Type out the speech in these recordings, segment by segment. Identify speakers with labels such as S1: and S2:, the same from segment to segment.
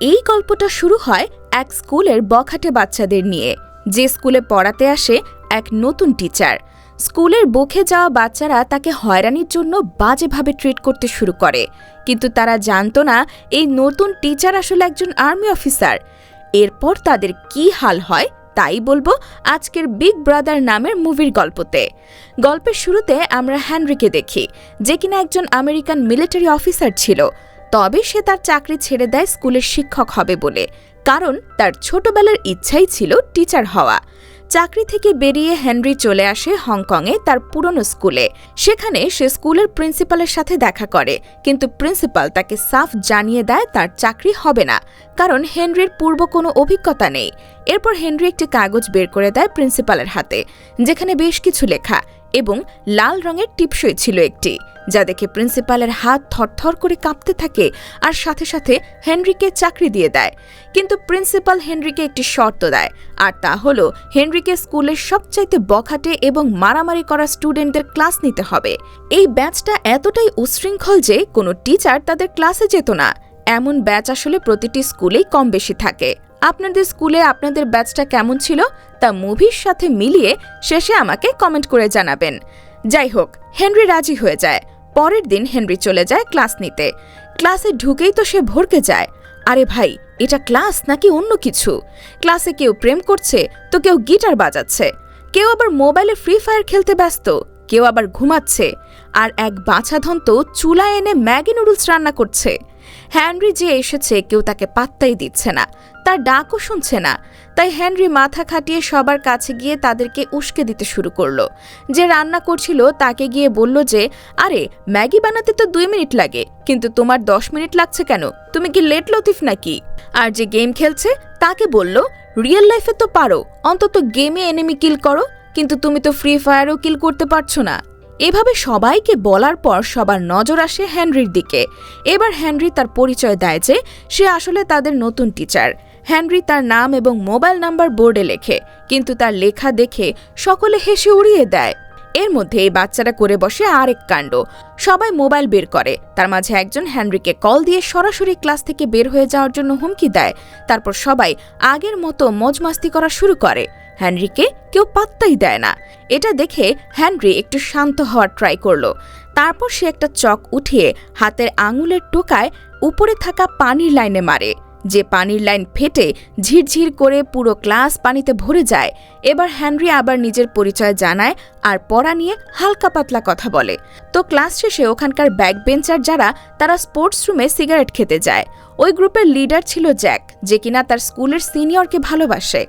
S1: এই গল্পটা শুরু হয় এক স্কুলের বখাটে বাচ্চাদের নিয়ে। যে স্কুলে পড়াতে আসে এক নতুন টিচার। স্কুলের বকে যাওয়া বাচ্চারা তাকে হয়রানির জন্য বাজেভাবে ট্রিট করতে শুরু করে। কিন্তু তারা জানতো না এই নতুন টিচার আসলে একজন আর্মি অফিসার। এরপর তাদের কি হাল হয় তাই বলব আজকের বিগ ব্রাদার নামের মুভির গল্পতে। গল্পের শুরুতে আমরা হ্যানরিকে দেখি, যে কিনা একজন আমেরিকান মিলিটারি অফিসার ছিল। তবে সে তার চাকরি ছেড়ে দেয় স্কুলের শিক্ষক হবে বলে, কারণ তার ছোটবেলার ইচ্ছাই ছিল টিচার হওয়া। চাকরি থেকে বেরিয়ে হেনরি চলে আসে হংকংয়ে তার পুরনো স্কুলে। সেখানে সে স্কুলের প্রিন্সিপালের সাথে দেখা করে, কিন্তু প্রিন্সিপাল তাকে সাফ জানিয়ে দেয় তার চাকরি হবে না, কারণ হেনরির পূর্ব কোনো অভিজ্ঞতা নেই। এরপর হেনরি একটি কাগজ বের করে দেয় প্রিন্সিপালের হাতে, যেখানে বেশ কিছু লেখা। এবং লাল রঙের টিপসই ছিল একটি, যা দেখে প্রিন্সিপালের হাত থরথর করে কাঁপতে থাকে আর সাথে সাথে হেনরিকে চাকরি দিয়ে দেয়। কিন্তু প্রিন্সিপাল হেনরিকে একটি শর্ত দেয়, আর তা হলো হেনরিকে স্কুলের সবচাইতে বখাটে এবং মারামারি করা স্টুডেন্টদের ক্লাস নিতে হবে। এই ব্যাচটা এতটাই উচ্ছৃঙ্খল যে কোনো টিচার তাদের ক্লাসে যেত না। এমন ব্যাচ আসলে প্রতিটি স্কুলেই কম বেশি থাকে। আপনাদের স্কুলে আপনাদের ব্যাচটা কেমন ছিল তা মুভির সাথে মিলিয়ে শেষে আমাকে কমেন্ট করে জানাবেন। যাই হোক, হেনরি রাজি হয়ে যায়। পরের দিন হেনরি চলে যায় ক্লাস নিতে। ক্লাসে ঢুকেই তো সে ভরকে যায়। আরে ভাই, এটা ক্লাস নাকি অন্য কিছু? ক্লাসে কেউ প্রেম করছে, তো কেউ গিটার বাজাচ্ছে। কেউ আবার মোবাইলে ফ্রি ফায়ার খেলতে ব্যস্ত, কেউ আবার ঘুমাচ্ছে। আর এক বাছাধন তো চুলা এনে ম্যাগি নুডলস রান্না করছে। হ্যানরি যে এসেছে কেউ তাকে পাত্তাই দিচ্ছে না। তার ডাকও শুনছে না। তাই হ্যানরি মাথা খাটিয়ে সবার কাছে গিয়ে তাদেরকে উস্কে দিতে শুরু করল। যে রান্না করছিল তাকে গিয়ে বলল যে, আরে, ম্যাগি বানাতে তো দুই মিনিট লাগে, কিন্তু তোমার দশ মিনিট লাগছে কেন? তুমি কি লেট লতিফ নাকি? আর যে গেম খেলছে, তাকে বলল, রিয়েল লাইফে তো পারো, অন্তত গেমে এনিমি কিল করো, কিন্তু তুমি তো ফ্রি ফায়ারও কিল করতে পারছ না। এভাবে সবাইকে বলার পর সবার নজর আসে হেনরির দিকে। এবার হেনরি তার পরিচয় দেয় যে সে আসলে তাদের নতুন টিচার হেনরি তার নাম এবং মোবাইল নাম্বার বোর্ডে লেখে, কিন্তু তার লেখা দেখে সকলে হেসে উড়িয়ে দেয়। এর মধ্যে এই বাচ্চারা করে বসে আরেক কাণ্ড। সবাই মোবাইল বের করে, তার মাঝে একজন হ্যানরিকে কল দিয়ে সরাসরি ক্লাস থেকে বের হয়ে যাওয়ার জন্য হুমকি দেয়। তারপর সবাই আগের মতো মজমাস্তি করা শুরু করে। হ্যানরিকে কেউ পাত্তাই দেয় না। এটা দেখে হ্যানরি একটু শান্ত হওয়ার ট্রাই করল। তারপর সে একটা চক উঠিয়ে হাতের আঙুলের টোকায় উপরে থাকা পানির লাইনে মারে। যে পানির লাইন ফেটে ঝিরঝির করে পুরো ক্লাস পানিতে ভরে যায়, এবার হ্যানরি আবার নিজের পরিচয় জানায় আর পড়া নিয়ে হালকা পাতলা কথা বলে। তো ক্লাস শেষে ওখানকার ব্যাক বেঞ্চার যারা, তারা স্পোর্টস রুমে সিগারেট খেতে যায়। ওই গ্রুপের লিডার ছিল জ্যাক, যে কিনা তার স্কুলের সিনিয়রকে ভালোবাসে।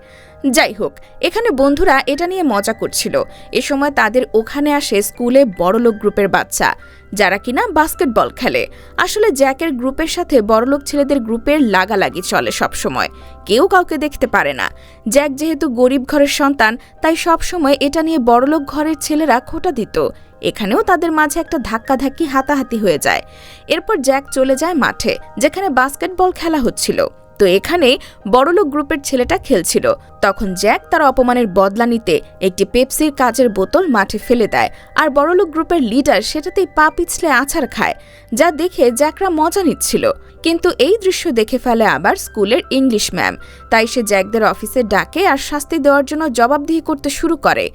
S1: যাই হোক এখানে বন্ধুরা এটা নিয়ে মজা করছিল। এ সময় তাদের ওখানে আসে স্কুলে বড়লোক গ্রুপের বাচ্চা, যারা কিনা বাস্কেটবল খেলে। আসলে জ্যাকের গ্রুপের সাথে বড়লোক ছেলেদের গ্রুপের লাগালাগি চলে সব সময় কেউ কাউকে দেখতে পারে না। জ্যাক যেহেতু গরিব ঘরের সন্তান, তাই সব সময় এটা নিয়ে বড়লোক ঘরের ছেলেরা খোটা দিত। এখানেও তাদের মাঝে একটা ধাক্কাধাক্কি হাতাহাতি হয়ে যায়। এরপর জ্যাক চলে যায় মাঠে, যেখানে বাস্কেটবল খেলা হচ্ছিল। তো এখানে বড়লোক গ্রুপের ছেলেটা খেলছিল। তখন জ্যাক তার অপমানের বদলা নিতে একটি পেপসির কাচের বোতল মাঠে ফেলে দেয় আর বড়লোক গ্রুপের লিডার সেটাতেই পা পিছলে আছাড় খায়, যা দেখে জ্যাকরা মজা নিচ্ছিল। কিন্তু এই দৃশ্য দেখে ফেলে আবার স্কুলের ইংলিশ ম্যাম। তাই সে জ্যাকদের অফিসে ডাকে আর শাস্তি দেওয়ার জন্য জবাবদিহি করতে শুরু করে।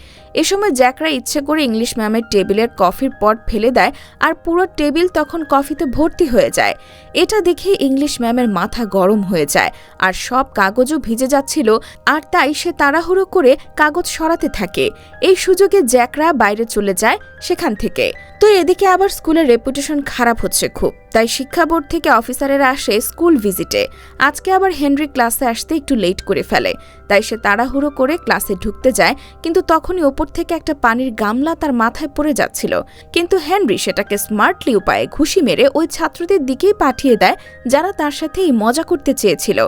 S1: এ সময় জ্যাকরা ইচ্ছে করে ইংলিশ ম্যামের টেবিলের কফির পট ফেলে দেয় আর পুরো টেবিল তখন কফিতে ভর্তি হয়ে যায়। এটা দেখে ইংলিশ ম্যামের মাথা গরম হয়ে যায় আর সব কাগজও ভিজে যাচ্ছিল আর তাই সে তাড়াহুড়ো করে কাগজ সরাতে থাকে। এই সুযোগে জ্যাকরা বাইরে চলে যায় সেখান থেকে। তো এদিকে আবার স্কুলের রেপুটেশন খারাপ হচ্ছে খুব। তাই শিক্ষা বোর্ড থেকে অফিসারেরা আসে স্কুল ভিজিটে। আজকে আবার হেনরি ক্লাসে আসতে একটু লেট করে ফেলে। তাই সে তাড়াহুড়ো করে ক্লাসে ঢুকতে যায়, কিন্তু তখনই ওপর থেকে একটা পানির গামলা তার মাথায় পড়ে যাচ্ছিল। কিন্তু হেনরি সেটাকে স্মার্টলি উপায়ে ঘুষি মেরে ওই ছাত্রদের দিকেই পাঠিয়ে দেয়, যারা তার সাথে এই মজা করতে চেয়েছিল।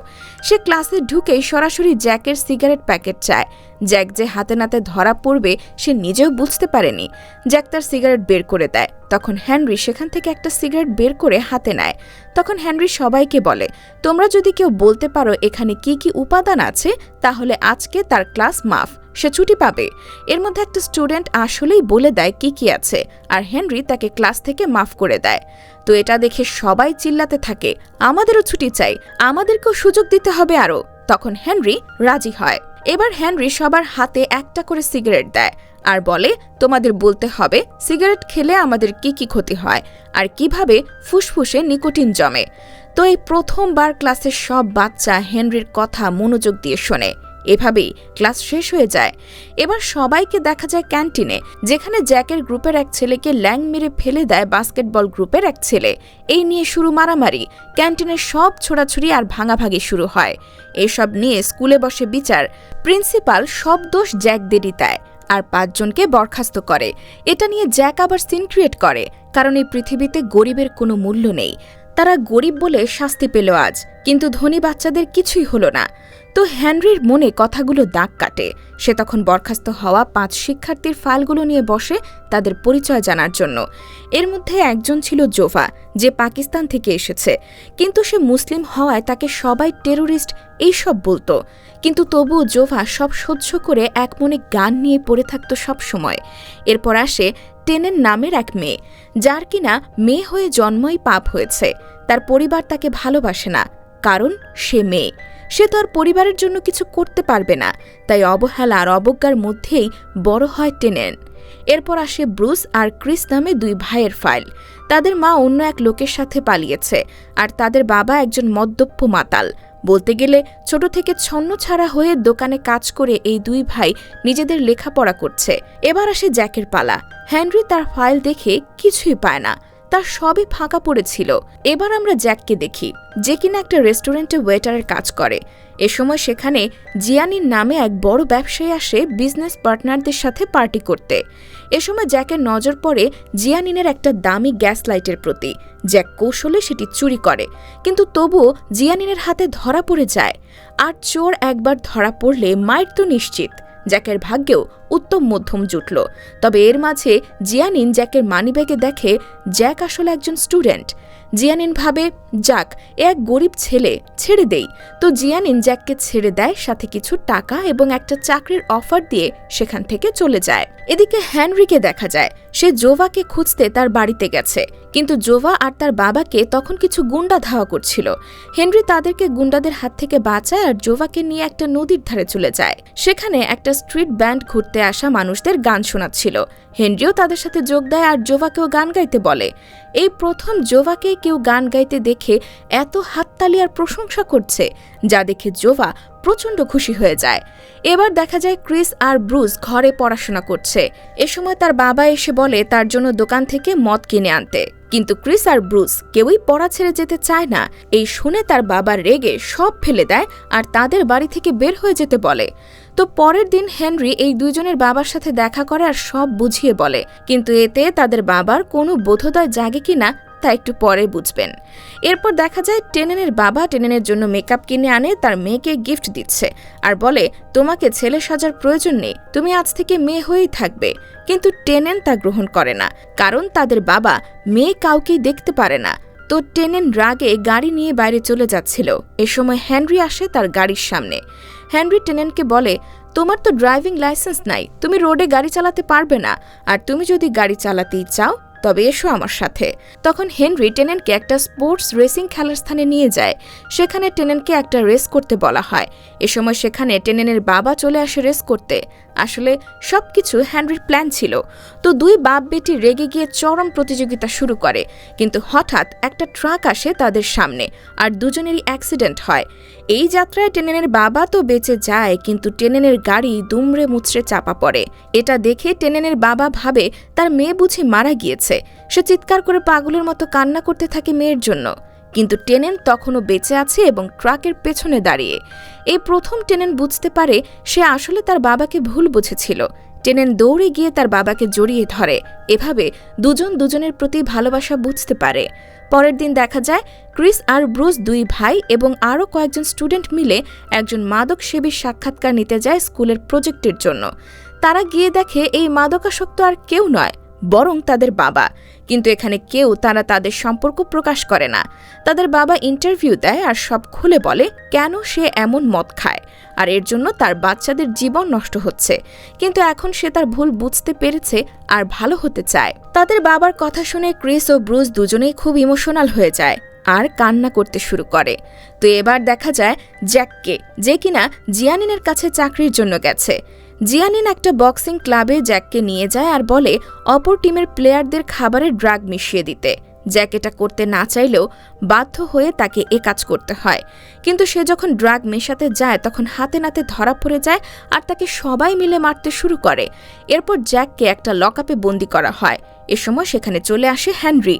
S1: সে ক্লাসে ঢুকেই সরাসরি জ্যাকের সিগারেট প্যাকেট চায়। জ্যাক যে হাতে নাতে ধরা পড়বে, সে নিজেও বুঝতে পারেনি। জ্যাক তার সিগারেট বের করে দেয়। তখন হেনরি সেখান থেকে একটা সিগারেট বের করে হাতে নেয়। তখন হেনরি সবাইকে বলে, তোমরা যদি কেউ বলতে পারো এখানে কি কি উপাদান আছে তাহলে আজকে তার ক্লাস মাফ, সে ছুটি পাবে। এর মধ্যে একটা স্টুডেন্ট আসলেই বলে দেয় কি কি আছে, আর হেনরি তাকে ক্লাস থেকে মাফ করে দেয়। তো এটা দেখে সবাই চিল্লাতে থাকে, আমাদেরও ছুটি চাই, আমাদেরকেও সুযোগ দিতে হবে আরও তখন হেনরি রাজি হয়। এবার হেনরি সবার হাতে একটা করে সিগারেট দেয়, আর বলে, তোমাদের বলতে হবে, সিগারেট খেলে আমাদের কি কি ক্ষতি হয়, আর কীভাবে ফুসফুসে নিকোটিন জমে। তো এই প্রথমবার ক্লাসের সব বাচ্চা হেনরির কথা মনোযোগ দিয়ে শোনে। এভাবেই ক্লাস শেষ হয়ে যায়। এবার সবাইকে দেখা যায় ক্যান্টিনে, যেখানে জ্যাকের গ্রুপের এক ছেলেকে ল্যাং মেরে ফেলে দেয় বাস্কেটবল গ্রুপের এক ছেলে। এই নিয়ে শুরু মারামারি। ক্যান্টিনের সব ছোড়াছুড়ি আর ভাঙাভাঙি শুরু হয়। এসব নিয়ে স্কুলে বসে বিচার। প্রিন্সিপাল সব দোষ জ্যাকদেরই দেয় আর পাঁচজনকে বরখাস্ত করে। এটা নিয়ে জ্যাক আবার সিন ক্রিয়েট করে, কারণ এই পৃথিবীতে গরিবের কোনো মূল্য নেই। তারা গরিব বলে শাস্তি পেল আজ, কিন্তু ধনী বাচ্চাদের কিছুই হলো না। তো হেনরির মনে কথাগুলো দাগ কাটে। সে তখন বরখাস্ত হওয়া পাঁচ শিক্ষার্থীর ফাইলগুলো নিয়ে বসে তাদের পরিচয় জানার জন্য। এর মধ্যে একজন ছিল জোভা যে পাকিস্তান থেকে এসেছে। কিন্তু সে মুসলিম হওয়ায় তাকে সবাই টেরোরিস্ট এইসব বলতো। কিন্তু তবুও জোভা সব সহ্য করে এক মনে গান নিয়ে পড়ে থাকতো সব সময় এরপর আসে টেনের নামের এক মেয়ে, যার কিনা মেয়ে হয়ে জন্মই পাপ হয়েছে। তার পরিবার তাকে ভালোবাসে না, কারণ সে মেয়ে। সে তো আর পরিবারের জন্য কিছু করতে পারবে না, তাই অবহেলা আর অবজ্ঞার মধ্যেই বড় হয় টেনেন এরপর আসে ব্রুস আর ক্রিস নামে দুই ভাইয়ের ফাইল। তাদের মা অন্য এক লোকের সাথে পালিয়েছে, আর তাদের বাবা একজন মদ্যপ্য মাতাল। বলতে গেলে ছোট থেকে ছন্ন ছাড়া হয়ে দোকানে কাজ করে এই দুই ভাই নিজেদের লেখাপড়া করছে। এবার আসে জ্যাকের পালা। হেনরি তার ফাইল দেখে কিছুই পায় না। তার সবই ফাঁকা পড়েছিল। এবার আমরা জ্যাককে দেখি, যে কিনা একটা রেস্টুরেন্টে ওয়েটারের কাজ করে। এ সময় সেখানে জিয়ানির নামে এক বড় ব্যবসায়ী আসে বিজনেস পার্টনারদের সাথে পার্টি করতে। এ সময় জ্যাকের নজর পড়ে জিয়ানিনের একটা দামি গ্যাস লাইটের প্রতি। জ্যাক কৌশলে সেটি চুরি করে, কিন্তু তবুও জিয়ানিনের হাতে ধরা পড়ে যায়। আর চোর একবার ধরা পড়লে মায়ের তো নিশ্চিত। জ্যাকের ভাগ্যেও উত্তম মধ্যম জুটল। তবে এর মাঝে জিয়ানিন জ্যাকের মানিব্যাগে দেখে জ্যাক আসলে একজন স্টুডেন্ট। জিয়ানিন ভাবে, যাক, এ এক গরিব ছেলে, ছেড়ে দেই। তো জিয়ানিন জ্যাককে ছেড়ে দেয়, সাথে কিছু টাকা এবং একটা চাকরির অফার দিয়ে সেখান থেকে চলে যায়। এদিকে হ্যানরিকে দেখা যায়, সে জোভাকে খুঁজতে তার বাড়িতে গেছে। কিন্তু জোভা আর তার বাবাকে তখন কিছু গুন্ডা ধাওয়া করছিল। হেনরি তাদেরকে গুন্ডাদের হাত থেকে বাঁচায় আর জোভাকে নিয়ে একটা নদীর ধারে চলে যায়। সেখানে একটা স্ট্রিট ব্যান্ড ঘুরতে আসা মানুষদের গান শোনাচ্ছিল। হেনরিও তাদের সাথে যোগ দেয় আর জোভাকেও গান গাইতে বলে। এই প্রথম জোভাকে কেউ গান গাইতে দেখে এত হাততালি আর প্রশংসা করছে, যা দেখে জোভা প্রচণ্ড খুশি হয়ে যায়। এবার দেখা যায় ক্রিস আর ব্রুস ঘরে পড়াশোনা করছে। এ সময় তার বাবা এসে বলে তার জন্য দোকান থেকে মদ কিনে আনতে। কিন্তু ক্রিস আর ব্রুস কেউই পড়া ছেড়ে যেতে চায় না। এই শুনে তার বাবার রেগে সব ফেলে দেয় আর তাদের বাড়ি থেকে বের হয়ে যেতে বলে। তো পরের দিন হেনরি এই দুজনের বাবার সাথে দেখা করে আর সব বুঝিয়ে বলে। কিন্তু এতে তাদের বাবার কোনো বোধোদয় জাগে কিনা তা একটু পরে বুঝবেন। এরপর দেখা যায় টেনেনের বাবা টেনেনের জন্য মেকআপ কিনে আনে, তার মেয়েকে গিফট দিচ্ছে আর বলে, তোমাকে ছেলে সাজার প্রয়োজন নেই, তুমি আজ থেকে মেয়ে হয়েই থাকবে। কিন্তু টেনেন তা গ্রহণ করে না, কারণ তাদের বাবা মেয়ে কাউকেই দেখতে পারে না। তো টেনেন রাগে গাড়ি নিয়ে বাইরে চলে যাচ্ছিল। এ সময় হেনরি আসে তার গাড়ির সামনে। হেনরি টেনেনকে বলে, তোমার তো ড্রাইভিং লাইসেন্স নাই, তুমি রোডে গাড়ি চালাতে পারবে না। আর তুমি যদি গাড়ি চালাতেই চাও তবে এসো আমার সাথে। তখন হেনরি টেনেনকে একটা স্পোর্টস রেসিং খেলার স্থানে নিয়ে যায়। সেখানে টেনেনকে একটা রেস করতে বলা হয়। এ সময় সেখানে টেনেনের বাবা চলে আসে রেস করতে। আসলে সব কিছু হেনরির প্ল্যান ছিল। তো দুই বাপ বেটি রেগে গিয়ে চরম প্রতিযোগিতা শুরু করে। কিন্তু হঠাৎ একটা ট্রাক আসে তাদের সামনে আর দুজনেরই অ্যাক্সিডেন্ট হয়। এই যাত্রায় টেনেনের বাবা তো বেঁচে যায়, কিন্তু টেনেনের গাড়ি দুমড়ে মুচড়ে চাপা পড়ে। এটা দেখে টেনেনের বাবা ভাবে, তার মেয়ে বুঝি মারা গিয়েছে। সে চিৎকার করে পাগলের মতো কান্না করতে থাকে মেয়ের জন্য। কিন্তু টেনেন তখনও বেঁচে আছে এবং ট্রাকের পেছনে দাঁড়িয়ে। এই প্রথম টেনেন বুঝতে পারে সে আসলে তার বাবাকে ভুল বুঝেছিল। টেনেন দৌড়ে গিয়ে তার বাবাকে জড়িয়ে ধরে। এভাবে দুজন দুজনের প্রতি ভালোবাসা বুঝতে পারে। পরের দিন দেখা যায়, ক্রিস আর ব্রুস দুই ভাই এবং আরও কয়েকজন স্টুডেন্ট মিলে একজন মাদক সেবীর সাক্ষাৎকার নিতে যায় স্কুলের প্রজেক্টের জন্য। তারা গিয়ে দেখে, এই মাদকাসক্ত আর কেউ নয়, বরং তাদের বাবা। কিন্তু এখানে কেউ, তারা তাদের সম্পর্ক প্রকাশ করে না। তাদের বাবা ইন্টারভিউ দেয় আর সব খুলে বলে, কেন সে এমন মদ খায়? আর এর জন্য তার বাচ্চাদের জীবন নষ্ট হচ্ছে। কিন্তু এখন সে তার ভুল বুঝতে পেরেছে আর ভালো হতে চায়। তাদের বাবার কথা শুনে ক্রিস ও ব্রুস দুজনেই খুব ইমোশনাল হয়ে যায় আর কান্না করতে শুরু করে। তো এবার দেখা যায় জ্যাককে, যে কিনা জিয়ানিনের কাছে চাকরির জন্য গেছে। জিয়ানিন একটা বক্সিং ক্লাবে জ্যাককে নিয়ে যায় আর বলে, অপর টিমের প্লেয়ারদের খাবারে ড্রাগ মিশিয়ে দিতে। জ্যাক এটা করতে না চাইলেও বাধ্য হয়ে তাকে এ কাজ করতে হয়। কিন্তু সে যখন ড্রাগ মেশাতে যায়, তখন হাতে নাতে ধরা পড়ে যায় আর তাকে সবাই মিলে মারতে শুরু করে। এরপর জ্যাককে একটা লকআপে বন্দি করা হয়। এ সময় সেখানে চলে আসে হেনরি।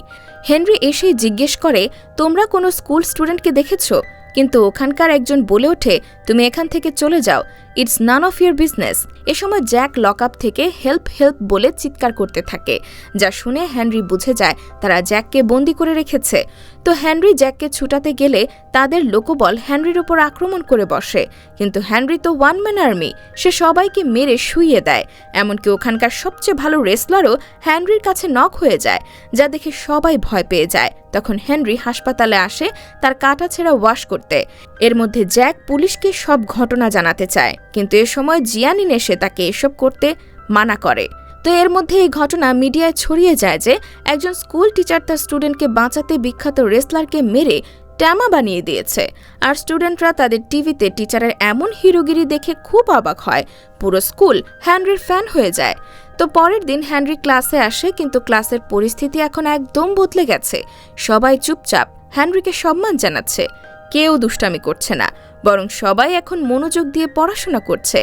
S1: হেনরি এসেই জিজ্ঞেস করে, তোমরা কোনো স্কুল স্টুডেন্টকে দেখেছ? কিন্তু ওখানকার একজন বলে ওঠে, তুমি এখান থেকে চলে যাও। It's none of your business এ সময় জ্যাক লকআপ থেকে হেল্প হেল্প বলে চিৎকার করতে থাকে, যা শুনে হেনরি বুঝে যায় তারা জ্যাককে বন্দি করে রেখেছে। তো হেনরি জ্যাককে ছুটাতে গেলে তাদের লোকবল হেনরির উপর আক্রমণ করে বসে, কিন্তু হেনরি তো ওয়ান ম্যান আর্মি সে সবাইকে মেরে শুইয়ে দেয়। এমনকি ওখানকার সবচেয়ে ভালো রেসলারও হেনরির কাছে নক হয়ে যায়, যা দেখে সবাই ভয় পেয়ে যায়। তখন হেনরি হাসপাতালে আসে তার কাটা ছেঁড়া ওয়াশ করতে। এর মধ্যে জ্যাক পুলিশকে সব ঘটনা জানাতে চায়, কিন্তু এ সময় জিয়ানিন এসে তাকে এসব করতে মানা করে। তো এর মধ্যে এই ঘটনা মিডিয়ায় ছড়িয়ে যায় যে, একজন স্কুল টিচার তার স্টুডেন্টকে বাঁচাতে বিখ্যাত রেসলারকে মেরে ট্যামা বানিয়ে দিয়েছে। আর স্টুডেন্টরা তাদের টিভিতে টিচারের এমন হিরোগিরি দেখে খুব অবাক হয়। পুরো স্কুল হ্যানরির ফ্যান হয়ে যায়। তো পরের দিন হ্যানরি ক্লাসে আসে, কিন্তু ক্লাসের পরিস্থিতি এখন একদম বদলে গেছে। সবাই চুপচাপ, হ্যানরিকে সম্মান জানাচ্ছে। কেউ দুষ্টামি করছে না, বরং সবাই এখন মনোযোগ দিয়ে পড়াশোনা করছে।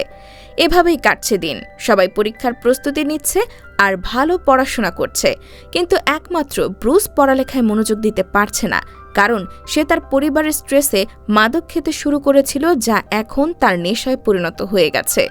S1: এভাবেই কাটছে দিন, সবাই পরীক্ষার প্রস্তুতি নিচ্ছে আর ভালো পড়াশোনা করছে। কিন্তু একমাত্র ব্রুস পড়ালেখায় মনোযোগ দিতে পারছে না, কারণ সে তার পরিবারের স্ট্রেসে মাদক খেতে শুরু করেছিল যা এখন তার নেশায় পরিণত হয়ে গেছে।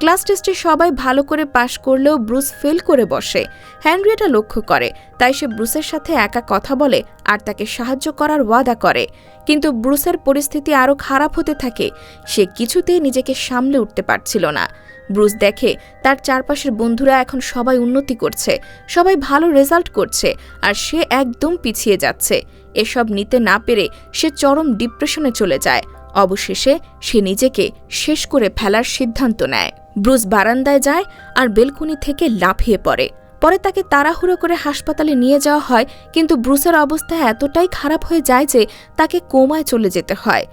S1: ক্লাস টেস্টে সবাই ভালো করে পাশ করলেও ব্রুস ফেল করে বসে। হ্যানরি এটা লক্ষ্য করে, তাই সে ব্রুসের সাথে একা কথা বলে আর তাকে সাহায্য করার ওয়াদা করে। কিন্তু ব্রুসের পরিস্থিতি আরও খারাপ হতে থাকে, সে কিছুতেই নিজেকে সামলে উঠতে পারছিল না। ব্রুস দেখে তার চারপাশের বন্ধুরা এখন সবাই উন্নতি করছে, সবাই ভালো রেজাল্ট করছে আর সে একদম পিছিয়ে যাচ্ছে। এসব নিতে না পেরে সে চরম ডিপ্রেশনে চলে যায়। অবশেষে সে নিজেকে শেষ করে ফেলার সিদ্ধান্ত নেয়। ব্রুস বারান্দায় যায় আর বেলকুনি থেকে লাফিয়ে পড়ে। পরে তাকে তাড়াহুড়ো করে হাসপাতালে নিয়ে যাওয়া হয়, কিন্তু ব্রুসের অবস্থা এতটাই খারাপ হয়ে যায় যে তাকে কোমায় চলে যেতে হয়।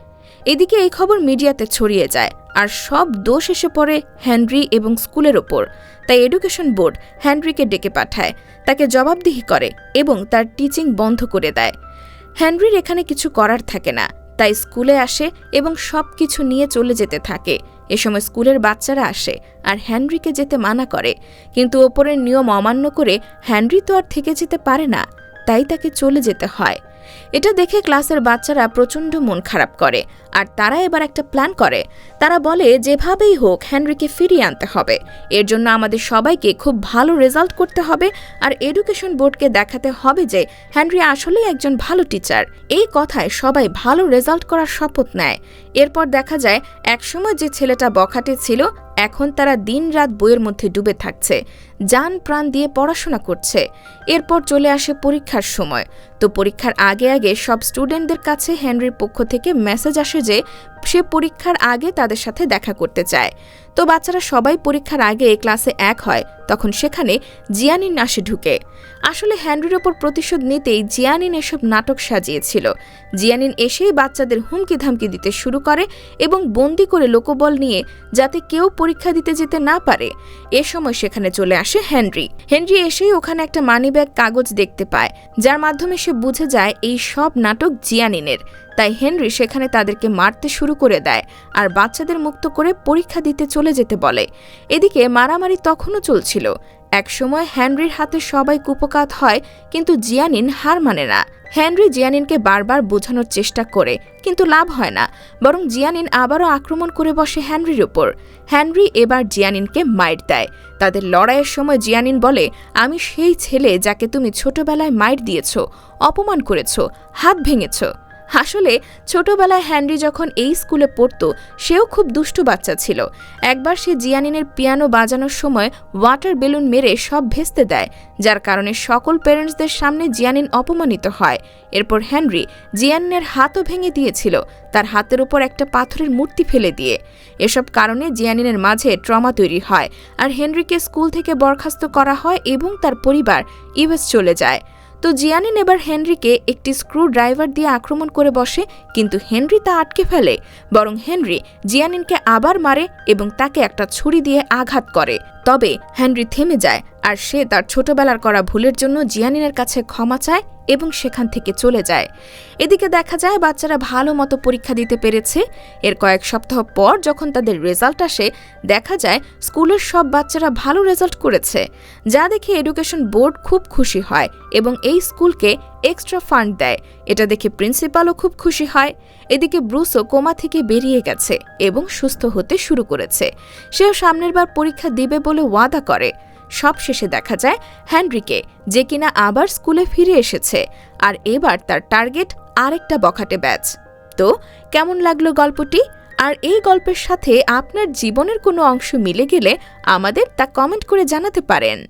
S1: এদিকে এই খবর মিডিয়াতে ছড়িয়ে যায়, আর সব দোষ এসে পড়ে হেনরি এবং স্কুলের ওপর। তাই এডুকেশন বোর্ড হেনরিকে ডেকে পাঠায়, তাকে জবাবদিহি করে এবং তার টিচিং বন্ধ করে দেয়। হেনরির এখানে কিছু করার থাকে না, তাই স্কুলে আসে এবং সব কিছু নিয়ে চলে যেতে থাকে। এ সময় স্কুলের বাচ্চারা আসে আর হ্যানরিকে যেতে মানা করে। কিন্তু ওপরের নিয়ম অমান্য করে হ্যানরি তো আর থেকে যেতে পারে না, তাই তাকে চলে যেতে হয়। এটা দেখে ক্লাসের বাচ্চারা প্রচণ্ড মন খারাপ করে, আর তারা এবার একটা প্ল্যান করে। তারা বলে, যেভাবেই হোক, হেনরিকে ফিরিয়ে আনতে হবে। এর জন্য আমাদের সবাইকে খুব ভালো রেজাল্ট করতে হবে, আর এডুকেশন বোর্ডকে দেখাতে হবে যে হেনরি আসলেই একজন ভালো টিচার। এই কথায় সবাই ভালো রেজাল্ট করার শপথ নেয়। এরপর দেখা যায়, একসময় যে ছেলেটা বখাটে ছিল, এখন তারা দিনরাত বইয়ের মধ্যে ডুবে থাকছে। যান প্রাণ দিয়ে পড়াশোনা করছে। এরপর চলে আসে পরীক্ষার সময়। তো পরীক্ষার আগে আগে সব স্টুডেন্টদের কাছে হেনরির পক্ষ থেকে মেসেজ আসে যে, সে পরীক্ষার আগে তাদের সাথে দেখা করতে চায়। তো বাচ্চারা সবাই পরীক্ষার আগে ক্লাসে এক হয়, তখন সেখানে জিয়ানিন আসে ঢুকে। আসলে হ্যানরির ওপর প্রতিশোধ নিতেই জিয়ানিন এসব নাটক সাজিয়েছিল। জিয়ানিন এসেই বাচ্চাদের হুমকি ধামকি দিতে শুরু করে এবং বন্দি করে লোকবল নিয়ে যাতে কেউ পরীক্ষা দিতে যেতে না পারে। এ সময় সেখানে চলে আসে হেনরি। হেনরি এসেই ওখানে একটা মানিব্যাগ কাগজ দেখতে পায়, যার মাধ্যমে সে বুঝে যায় এই সব নাটক জিয়ানিনের। তাই হেনরি সেখানে তাদেরকে মারতে শুরু করে দেয় আর বাচ্চাদের মুক্ত করে পরীক্ষা দিতে চলে যেতে বলে। এদিকে মারামারি তখনও চলছিল একসময় হ্যানরির হাতে সবাই কুপকাত হয়, কিন্তু জিয়ানিন হার মানে না। হেনরি জিয়ানিনকে বারবার বোঝানোর চেষ্টা করে, কিন্তু লাভ হয় না, বরং জিয়ানিন আবারও আক্রমণ করে বসে হ্যানরির ওপর হ্যানরি এবার জিয়ানিনকে মাইর দেয়। তাদের লড়াইয়ের সময় জিয়ানিন বলে, আমি সেই ছেলে যাকে তুমি ছোটবেলায় মাইর দিয়েছ, অপমান করেছ, হাত ভেঙেছ। আসলে, ছোটবেলায় হ্যানরি যখন এই স্কুলে পড়তো, সেও খুব দুষ্টু বাচ্চা ছিল। একবার সে জিয়ানিনের পিয়ানো বাজানোর সময় ওয়াটার বেলুন মেরে সব ভেস্তে দেয়, যার কারণে সকল প্যারেন্টসদের সামনে জিয়ানিন অপমানিত হয়। এরপর হেনরি জিয়ানিনের হাতও ভেঙে দিয়েছিল, তার হাতের উপর একটা পাথরের মূর্তি ফেলে দিয়ে। এসব কারণে জিয়ানিনের মাঝে ট্রমা তৈরি হয়, আর হেনরিকে স্কুল থেকে বরখাস্ত করা হয় এবং তার পরিবার ইউএস চলে যায়। তো জিয়ানিন এবার হেনরিকে একটি স্ক্রু ড্রাইভার দিয়ে আক্রমণ করে বসে, কিন্তু হেনরি তা আটকে ফেলে। বরং হেনরি জিয়ানিনকে আবার মারে এবং তাকে একটা ছুরি দিয়ে আঘাত করে। তবে হেনরি থেমে যায় আর সে তার ছোটবেলার করা ভুলের জন্য জিয়ানিনের কাছে ক্ষমা চায় এবং সেখান থেকে চলে যায়। এদিকে দেখা যায় বাচ্চারা ভালো মতো পরীক্ষা দিতে পেরেছে। এর কয়েক সপ্তাহ পর যখন তাদের রেজাল্ট আসে, দেখা যায় স্কুলের সব বাচ্চারা ভালো রেজাল্ট করেছে। যা দেখে এডুকেশন বোর্ড খুব খুশি হয় এবং এই স্কুলকে এক্সট্রা ফান্ড দেয়। এটা দেখে প্রিন্সিপালও খুব খুশি হয়। এদিকে ব্রুসও কোমা থেকে বেরিয়ে গেছে এবং সুস্থ হতে শুরু করেছে। সেও সামনের বার পরীক্ষা দিবে বলে ওয়াদা করে। সব শেষে দেখা যায় হ্যানরিকে, যে কিনা আবার স্কুলে ফিরে এসেছে, আর এবার তার টার্গেট আরেকটা বখাটে ব্যাচ। তো, কেমন লাগল গল্পটি? আর এই গল্পের সাথে আপনার জীবনের কোনো অংশ মিলে গেলে আমাদের তা কমেন্ট করে জানাতে পারেন।